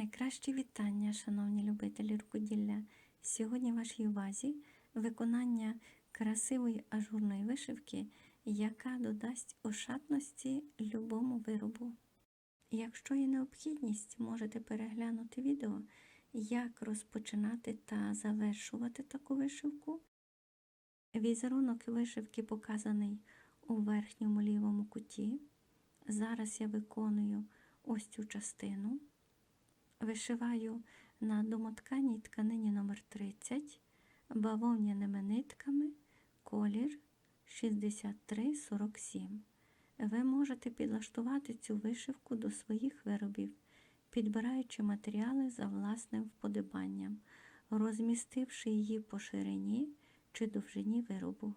Найкращі вітання, шановні любителі рукоділля. Сьогодні в вашій увазі виконання красивої ажурної вишивки, яка додасть ошатності любому виробу. Якщо є необхідність, можете переглянути відео, як розпочинати та завершувати таку вишивку. Візерунок вишивки показаний у верхньому лівому куті. Зараз я виконую ось цю частину. Вишиваю на домотканій тканині номер 30 бавовняними нитками колір 6347. Ви можете підлаштувати цю вишивку до своїх виробів, підбираючи матеріали за власним вподобанням, розмістивши її по ширині чи довжині виробу.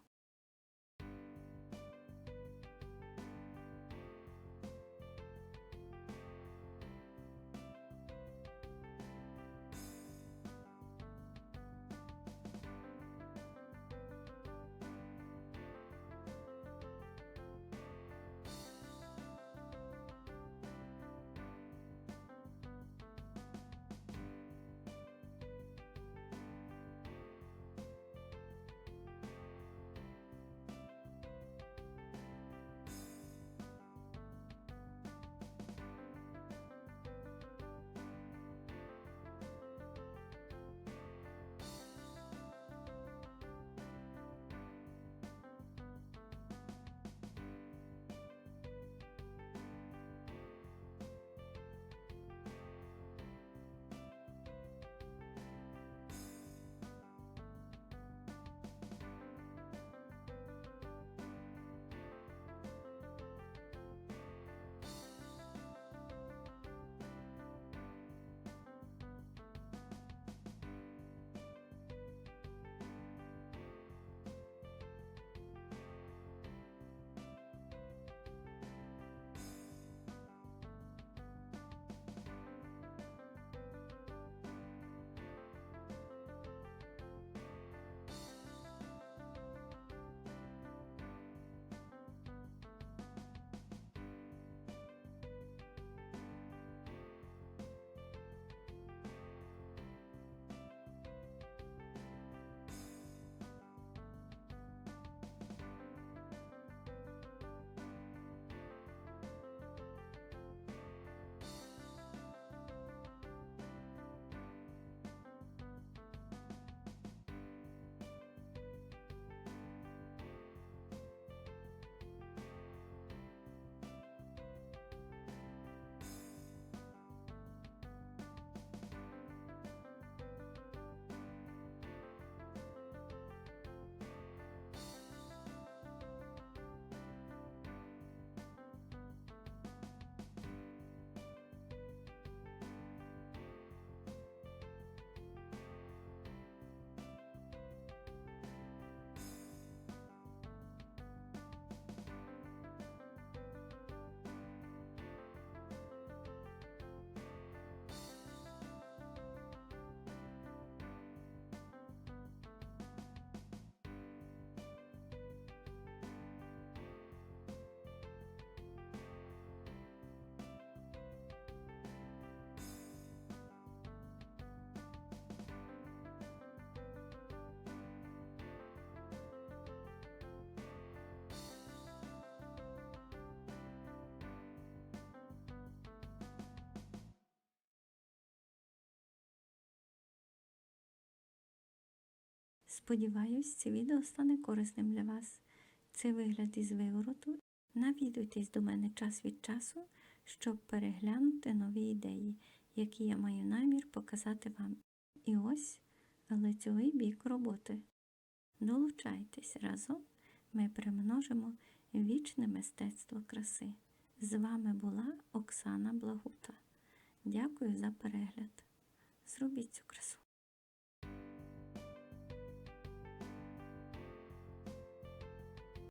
Сподіваюсь, це відео стане корисним для вас. Це вигляд із вивороту. Навідуйтесь до мене час від часу, щоб переглянути нові ідеї, які я маю намір показати вам. І ось лицьовий бік роботи. Долучайтесь разом, ми примножимо вічне мистецтво краси. З вами була Оксана Благута. Дякую за перегляд. Зробіть цю красу.